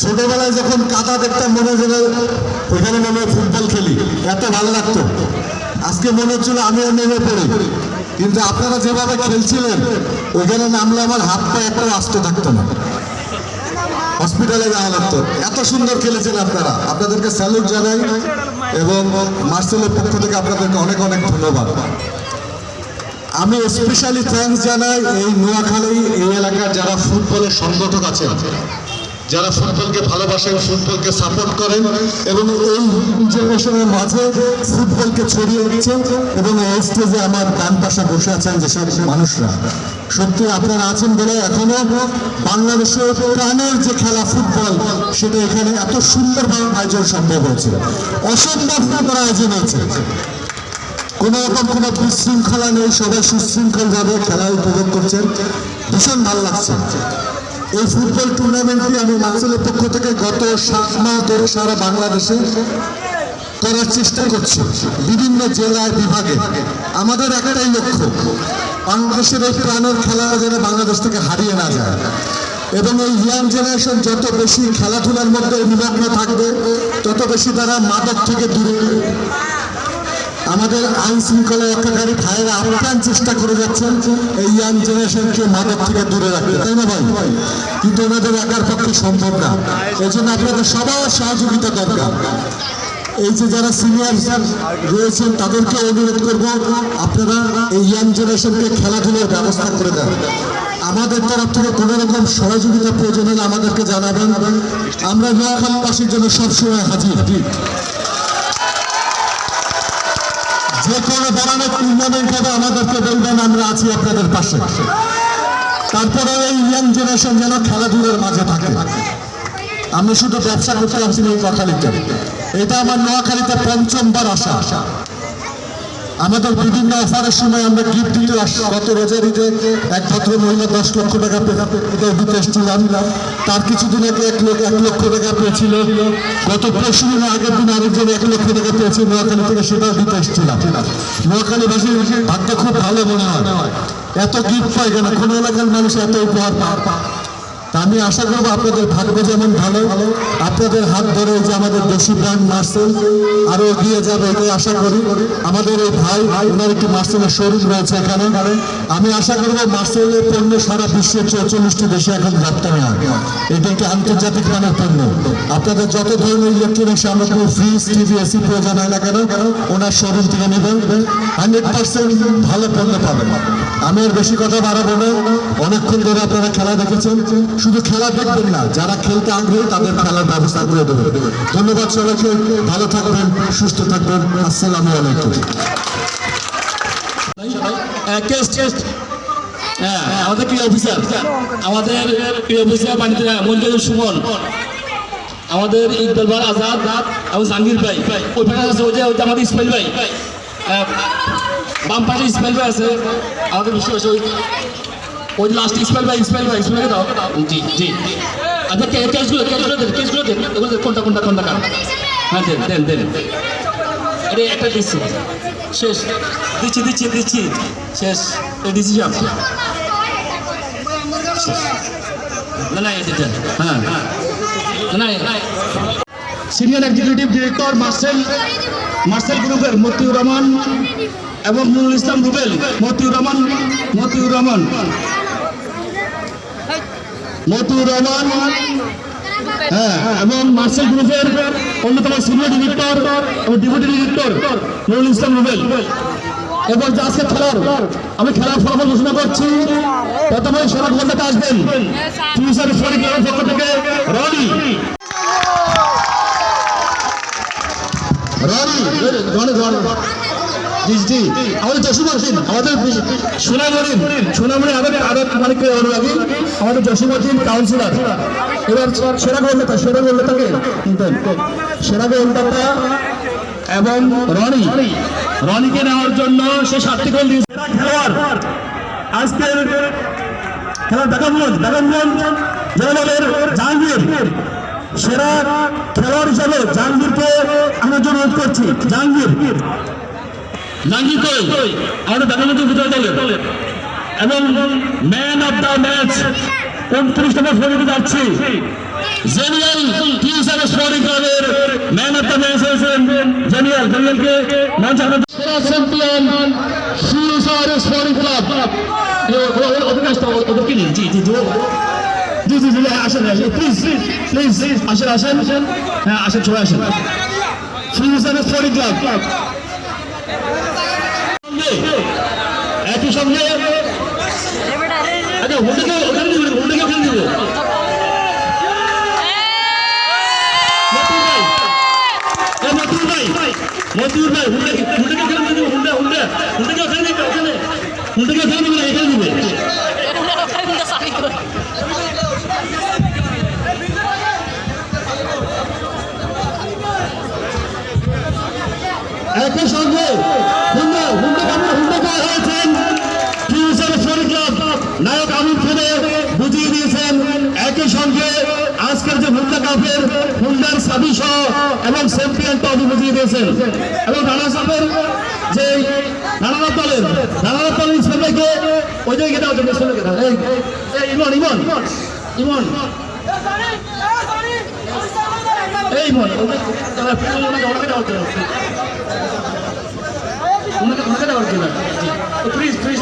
ছোটবেলায় যখন কাদা দেখতাম মনে হচ্ছিল ওইখানে নেমে ফুটবল খেলি, এত ভালো লাগতো। আজকে মনে হচ্ছিল আমিও নেমে পড়ি। কিন্তু আপনারা যেভাবে খেলছিলেন ওইখানে নামলে আমার হাত পা একটা আসতে থাকতো না। হসপিটালে যাওয়া লাগতো। এত সুন্দর খেলেছেন আপনারা। আপনাদেরকে স্যালুট জানাই এবং মার্সেলের পক্ষ থেকে আপনাদেরকে অনেক অনেক ধন্যবাদ। আমি স্পেশালি থ্যাঙ্কস জানাই এই নোয়াখালী এই এলাকার যারা ফুটবলের সংগঠক আছে যারা ফুটবলকে ভালোবাসেন ফুটবলকে সাপোর্ট করেন এবং এই জেনারেশনের মাঝে ফুটবলকে ছড়িয়ে দিচ্ছে এবং এই স্টেজে আমার ডান পাশে বসে আছেন যেসব মানুষরা। সত্যি আপনারা আছেন বলে এখনও বাংলাদেশের প্রাণের যে খেলা ফুটবল, সেটা এখানে এত সুন্দরভাবে আয়োজন সম্ভব হয়েছে। অসম্ভব করা আয়োজন হয়েছে। কোনো রকম কোনো বিশৃঙ্খলা নেই, সবাই সুশৃঙ্খলভাবে খেলা উপভোগ করছেন। ভীষণ ভালো লাগছে। এই ফুটবল টুর্নামেন্টটি আমি মাসুলের পক্ষ থেকে গত সাত মাস ধরে সারা বাংলাদেশে করার চেষ্টা করছি, বিভিন্ন জেলায় বিভাগে। আমাদের একটাই লক্ষ্য, বাংলাদেশের এই প্রাণের খেলা যেন বাংলাদেশ থেকে হারিয়ে না যায়। এবং এই ইয়াং জেনারেশন যত বেশি খেলাধুলার মধ্যে নিমগ্ন থাকবে, তত বেশি তারা মাদক থেকে দূরে। আমাদের আইন শৃঙ্খলা রক্ষাকারী ভাইয়েরা আপ্রাণ চেষ্টা করে যাচ্ছেন, এই ইয়াং জেনারেশনকে মাদক থেকে দূরে রাখতে। তাই না ভাই? কিন্তু ওনাদের একার পক্ষে সম্ভব না। এই জন্য আপনাদের সবার সহযোগিতা দরকার। এই যে যারা সিনিয়র রয়েছেন, তাদেরকে অনুরোধ করব, আপনারা এই ইয়াং জেনারেশনকে খেলাধুলার ব্যবস্থা করে দেন। আমাদের তরফ থেকে কোনো রকম সহযোগিতা প্রয়োজন হলে আমাদেরকে জানাবেন। আমরা নোয়াখালীবাসীর জন্য সবসময় হাজির। যে কোনো টুর্নামেন্ট হবে আমাদেরকে বলবেন, আমরা আছি আপনাদের পাশে। তারপরে এই ইয়াং জেনারেশন যেন খেলাধুলার মাঝে থাকে। আমি শুধু ব্যবসা করতে আসছি এই কথা লিখতে এটা আমার নোয়াখালীতে পঞ্চমবার আসা আসা। আমাদের বিভিন্ন অফারের সময় আমরা গিফট দিতে গত রোজার ঈদে এক ভদ্র মহিলা দশ লক্ষ টাকা দিতে এসেছিলাম তার কিছুদিন আগে এক লোক এক লক্ষ টাকা পেয়েছিল গত পরশু দিন আগের দিন আরেকজন এক লক্ষ টাকা পেয়েছে নোয়াখালী থেকে সেটাও দিতে এসেছিলাম নোয়াখালীবাসীর ভাগ্য খুব ভালো মনে হয়। এত গিফট পায় কেন? কোনো এলাকার মানুষ এত উপহার পায়। আমি আশা করব আপনাদের ভাগ্য যেমন ভালো, আপনাদের হাত ধরে যে আমাদের দেশি ব্র্যান্ড মার্সেল আরও এগিয়ে যাবে এটাই আশা করি। আমাদের এই ভাই, ওনার একটি মার্সেলের শোরুম রয়েছে এখানে। আমি আশা করব মার্সেলের পণ্য সারা বিশ্বের চৌচল্লিশটি দেশে এখন রপ্তানি হয় এটা একটি আন্তর্জাতিক মানের পণ্য। আপনাদের যত ধরনের ইলেকট্রনিক সামগ্রী ফ্রিজ টিভি এসি প্রয়োজন হয় না কেন, ওনার শোরুম থেকে নেবেন হান্ড্রেড পার্সেন্ট ভালো পণ্য পাবেন। আমি আর বেশি কথা বাড়াবো না। অনেকক্ষণ ধরে আপনারা খেলা দেখেছেন। শুধু খেলা দেখবেন না যারা খেলতে আগ্রহী তাদের খেলার ব্যবস্থা করে দেবেন। ধন্যবাদ সবাইকে ভালো থাকবেন সুস্থ থাকবেন আসসালামু আলাইকুম। টেস্ট হ্যাঁ আমাদের প্রিয় অফিসার। আমাদের অফিসার আমাদের আজাদ এবং জাহাঙ্গীর ভাই। ওই আছে ওই যে আমাদের ইসমাইল ভাই। আহ, বাম পাশে ইসমাইল ভাই আছে। আমাদের ওই লাস্ট ইসমাইল ভাই ইসমাইল ভাই ইসমাইল দাও। জি জি। আচ্ছা কেসগুলো কেসগুলো দেন কেসগুলো দেন। দেন, কোনটা কোনটা কোনটা কার? হ্যাঁ দেন দেন দেন। আরে একটা দিচ্ছি। শেষ। দিচ্ছি দিচ্ছি দিচ্ছি। শেষ। শেষ। না না এটা। হ্যাঁ না না senior executive director Marcel Marcel গ্রুপের মতিউর রহমান এবং নুরুল ইসলাম রুবেল মতিউর রহমান মতিউর রহমান। মতিউর রহমান। হ্যাঁ এবং মার্সেল গ্রুপের অন্যতম সিনিয়র ডিরেক্টর এবং ডেপুটি ডিরেক্টর নুরুল ইসলাম রুবেল। এবার যে আজকে খেলার, আমি খেলার ফলাফল ঘোষণা করছি। প্রথমে সেরা গোলটাতে আসবেন ফিউচার স্পোর্টিং ক্লাবের পক্ষ থেকে রনি। রনি রনি রনি। জি আমাদের জসিমন সিং আমাদের সোনামণি সোনামণি আমাদের আরও মালিককে অনুরাগী, আমাদের জসিমন সিং কাউন্সিলর। এবার সেরা গোলদাতা, সেরা গোলদাতাকে সেরা গোলদাতা এবং রনি। রনিকে নেওয়ার জন্য সে সাতটি গোল দিয়েছে। খেলোয়াড়। আজকের খেলা দেখামগঞ্জ দেখামগঞ্জ জয়নগরের জাহাঙ্গীর। সেরা খেলোয়াড় হিসাবে জাহাঙ্গীরকে জন্য অনুরোধ করছি। জাহাঙ্গীর। জাহাঙ্গীর কই আমাদের দেখামগঞ্জের ভিতরে দলের এবং ম্যান অফ দ্য ম্যাচ উনত্রিশ নম্বর ফ্লোরে যাচ্ছি? জেনিয়াল হিসাবে ক্লাবের ম্যান অফ দ্য ম্যাচ হয়েছেন জেনিয়াল। জেনিয়ালকে মঞ্চ আনার সেরা চ্যাম্পিয়ন সুসার স্পোর্টিং ক্লাব। কাছটা ওদেরকে জি জি জি জি। জি আসেন আসেন। প্লিজ প্লিজ আসেন আসেন। আসেন হ্যাঁ আসেন সবাই আসেন। Susar sporting club. একই সঙ্গে আচ্ছা হুন্ডাকে ওখানে দিব হুন্ডাকে ওখানে দিব মতুর ভাই মতুর ভাই হুন্ডাকে হুন্ডাকে ওখানে দিব হুন্ডা হুন্ডা হুন্ডাকে ওখানে ওখানে হুন্ডাকে ওখানে দিবে একই সঙ্গে হুন্ডা হুন্ডা কাপড় হুন্ডা হয়েছেন? ফিউচার শরীর ক্লাব নায়ক আমির খানে বুঝিয়ে দিয়েছেন? একই সঙ্গে আজকের যে হুন্ডা কাপের হুন্ডার সাবি এবং চ্যাম্পিয়ন ট্রফি বুঝিয়ে দিয়েছেন। এবং রানা সাহেবের যে রানারাত দলের রানারাত দলের ছেলেকে ওই জায়গায় ইমন ইমন। ইমন। ইমন ওনাকে ওনাকে ওনাকে দাও তো। ওনাকে ওনাকে দেওয়ার জন্য। প্লিজ প্লিজ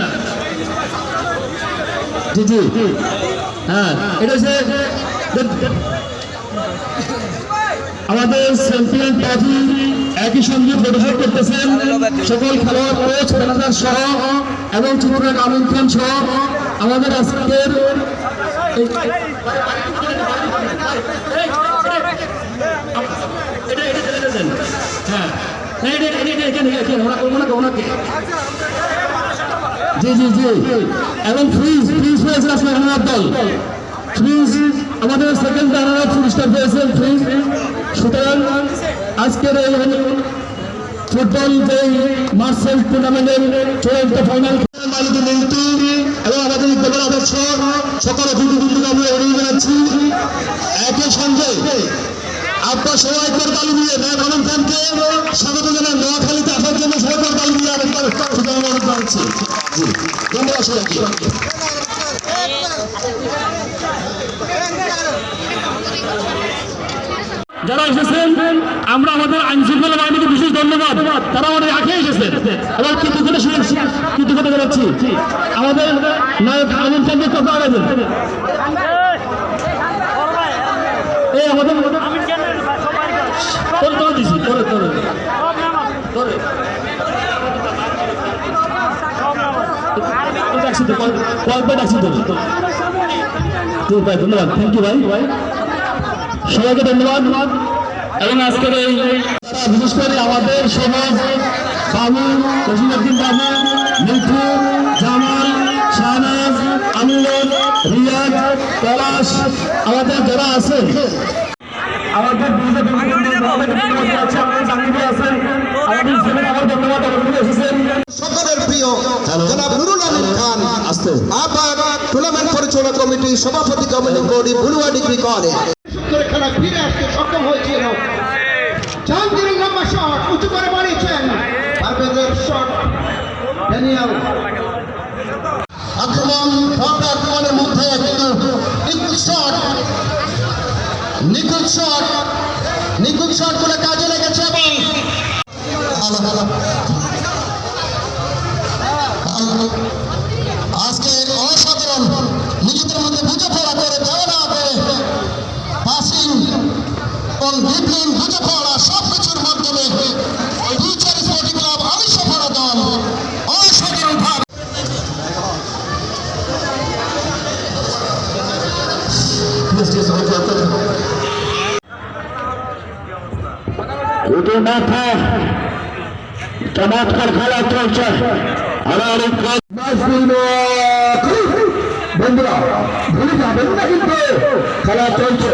না? জি জি। হ্যাঁ এটা হচ্ছে আমাদের চ্যাম্পিয়ন ট্রফি একই সঙ্গে প্রদর্শন করতেছেন। সকল খেলোয়াড় কোচ ম্যানেজার সহ এবং চিত্রনায়ক আমিন খান সহ। আমাদের আজকের এই- এটা এটা এটা দেন হ্যাঁ ফ্রিজ ফ্রিজ ফ্রিজ আমাদের সেকেন্ড রানার পুরস্কার ফ্রিজ সুতরাং আজকের এই ফুটবল যে মার্সেল টুর্নামেন্টের চূড়ান্ত ফাইনাল মালিক মিন্টু এবং আমাদের ইকবাল আদর্শ সকল অতিথিবৃন্দকে আমরা এড়িয়ে জানাচ্ছি একই সঙ্গে আপনার সবাই একবার তালি দিয়ে ম্যাম আলম খানকে স্বাগত জানান। নোয়াখালীতে আসার জন্য সবাই তালি দিয়ে আরেকবার অনুরোধ ধন্যবাদ যারা এসেছেন, আমরা আমাদের আইন শৃঙ্খলা বাহিনীকে বিশেষ ধন্যবাদ। তারা আমাদের আগে এসেছেন। এবং কৃতজ্ঞতা শুনেছি কৃতজ্ঞতা জানাচ্ছি আমাদের নায়ক আমিন খানকে কথা এই আমাদের তোর তোর দিছি, তোর তোর। তোর। কয়েকবার ডাকছি তো তো ভাই ধন্যবাদ। থ্যাংক ইউ ভাই। ভাই সবাইকে ধন্যবাদ। এবং আজকের এই তারা বিশেষ করে আমাদের সমাজ, বাবু রশিদুদ্দিন বাবু, মিঠু, জামাল, শাহনাজ, আমিনুল, রিয়াজ, পলাশ, আমাদের যারা আছে আমাদের এসেছেন। সকলের প্রিয় জনাব নুরুল আমিন খান। আস্তে। টুর্নামেন্ট পরিচালনা কমিটি সভাপতি কমিটি বুলুয়া ডিগ্রি কলেজ। করে খেলা ফিরে আসতে সক্ষম হয়েছিল। জাহাঙ্গীর লম্বা শট উঁচু করে বাড়িয়েছেন পারভেজের শট ড্যানিয়েল। আক্রমণ নিখুঁত শট নিখুঁত শট করে কাজে লেগেছে এবং আজকে অসাধারণ নিজেদের মধ্যে বুঝে পড়া করে দেওয়া না করে পাসিং এবং ডিপলিং বুঝে পড়া সব কিছুর মাধ্যমে ফিউচার স্পোর্টিং ক্লাব আমি সফল দল অসাধারণ ভাবে। দুটো মাথা চমৎকার খেলা চলছে। আমার বন্ধুরা ভুলে যাবেন না কিন্তু খেলা চলছে।